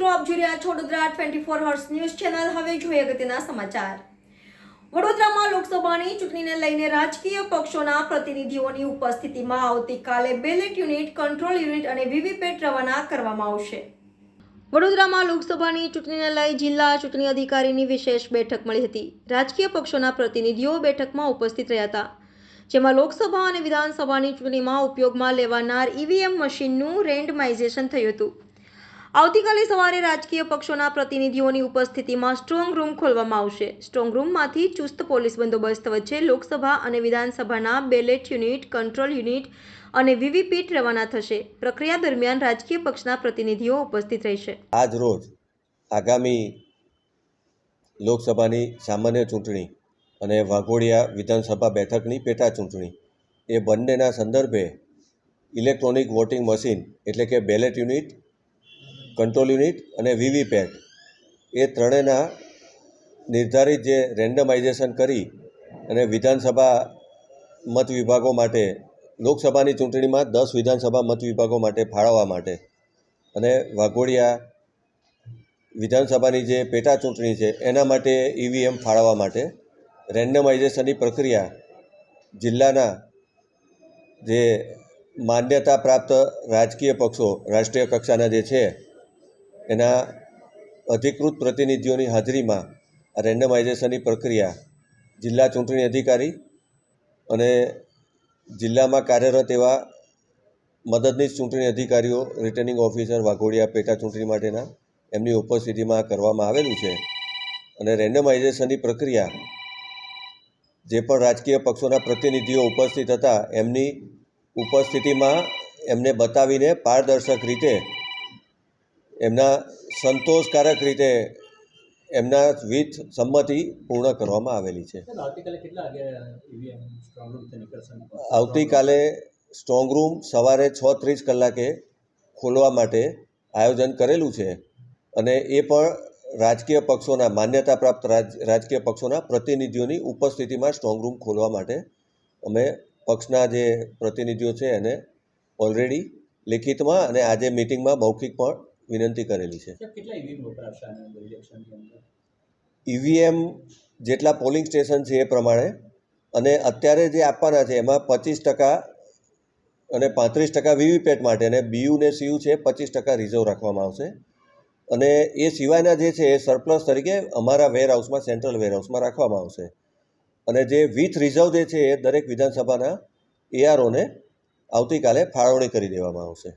છો Vadodara twenty four hours news channel હવે જોઈએ અગત્યના સમાચાર. વડોદરામાં લોકસભાની ચૂંટણીને લઈને રાજકીય પક્ષોના પ્રતિનિધિઓની ઉપસ્થિતિમાં આવતીકાલે બેલેટ યુનિટ કંટ્રોલ યુનિટ અને વીવીપેટ રવાના કરવામાં આવશે. વડોદરામાં લોકસભાની ચૂંટણીને લઈ જિલ્લા ચૂંટણી અધિકારીની વિશેષ બેઠક મળી હતી. રાજકીય પક્ષોના પ્રતિનિધિઓ બેઠકમાં ઉપસ્થિત રહ્યા હતા. જેમાં લોકસભા અને વિધાનસભાની ચૂંટણીમાં ઉપયોગમાં લેવાનાર ઈવીએમ મશીનનું રેન્ડમાઇઝેશન થયું હતું. આવતીકાલે સવારે રાજકીય પક્ષોના પ્રતિનિધિઓની ઉપસ્થિતિમાં સ્ટ્રોંગ રૂમ ખોલવામાં આવશે. સ્ટ્રોંગ રૂમમાંથી ચુસ્ત પોલીસ બંદોબસ્ત વચ્ચે લોકસભા અને વિધાનસભાના બેલેટ યુનિટ, કંટ્રોલ યુનિટ અને વીવીપીટ રવાના થશે. પ્રક્રિયા દરમિયાન રાજકીય પક્ષના પ્રતિનિધિઓ ઉપસ્થિત રહેશે. આજ રોજ આગામી લોકસભાની સામાન્ય ચૂંટણી અને વાઘોડિયા વિધાનસભા બેઠકની પેટા ચૂંટણી એ બંનેના સંદર્ભે ઇલેક્ટ્રોનિક વોટિંગ મશીન એટલે કે બેલેટ યુનિટ કંટ્રોલ યુનિટ અને વીવીપેટ એ ત્રણેયના નિર્ધારિત જે રેન્ડમાઇઝેશન કરી અને વિધાનસભા મત વિભાગો માટે, લોકસભાની ચૂંટણીમાં દસ વિધાનસભા મત વિભાગો માટે ફાળવવા માટે. અને વાઘોડિયા વિધાનસભાની જે પેટા ચૂંટણી છે, એના માટે ઈવીએમ ફાળવવા માટે રેન્ડમાઇઝેશનની પ્રક્રિયા જિલ્લાના જે માન્યતા પ્રાપ્ત રાજકીય પક્ષો, રાષ્ટ્રીય કક્ષાના જે છે એના અધિકૃત પ્રતિનિધિઓની હાજરીમાં આ રેન્ડમાઇઝેશનની પ્રક્રિયા જિલ્લા ચૂંટણી અધિકારી અને જિલ્લામાં કાર્યરત એવા મદદનીશ ચૂંટણી અધિકારીઓ રિટર્નિંગ ઓફિસર વાઘોડિયા પેટા ચૂંટણી માટેના એમની ઉપસ્થિતિમાં કરવામાં આવેલું છે. અને રેન્ડમાઇઝેશનની પ્રક્રિયા જે પણ રાજકીય પક્ષોના પ્રતિનિધિઓ ઉપસ્થિત હતા, એમની ઉપસ્થિતિમાં એમને બતાવીને પારદર્શક રીતે એમના સંતોષકારક રીતે એમના વિથ સંમતિ પૂર્ણ કરવામાં આવેલી છે. આવતીકાલે સ્ટ્રોંગ રૂમ સવારે છ ત્રીસ કલાકે ખોલવા માટે આયોજન કરેલું છે અને એ પણ રાજકીય પક્ષોના માન્યતા પ્રાપ્ત રાજ રાજકીય પક્ષોના પ્રતિનિધિઓની ઉપસ્થિતિમાં સ્ટ્રોંગ રૂમ ખોલવા માટે અમે પક્ષના જે પ્રતિનિધિઓ છે એને ઓલરેડી લિખિતમાં અને આજે મિટિંગમાં મૌખિક પણ વિનંતી કરેલી છે. ઈવીએમ અંદર ઈવીએમ જેટલા પોલિંગ સ્ટેશન છે એ પ્રમાણે અને અત્યારે જે આપવાના છે એમાં પચીસ ટકા અને પાંત્રીસ ટકા વીવીપેટ માટે અને બીયુ ને સીયુ છે પચીસ ટકા રિઝર્વ રાખવામાં આવશે. અને એ સિવાયના જે છે એ સરપ્લસ તરીકે અમારા વેરહાઉસમાં સેન્ટ્રલ વેરહાઉસમાં રાખવામાં આવશે. અને જે વિથ રિઝર્વ જે છે એ દરેક વિધાનસભાના એઆરઓને આવતીકાલે ફાળવણી કરી દેવામાં આવશે.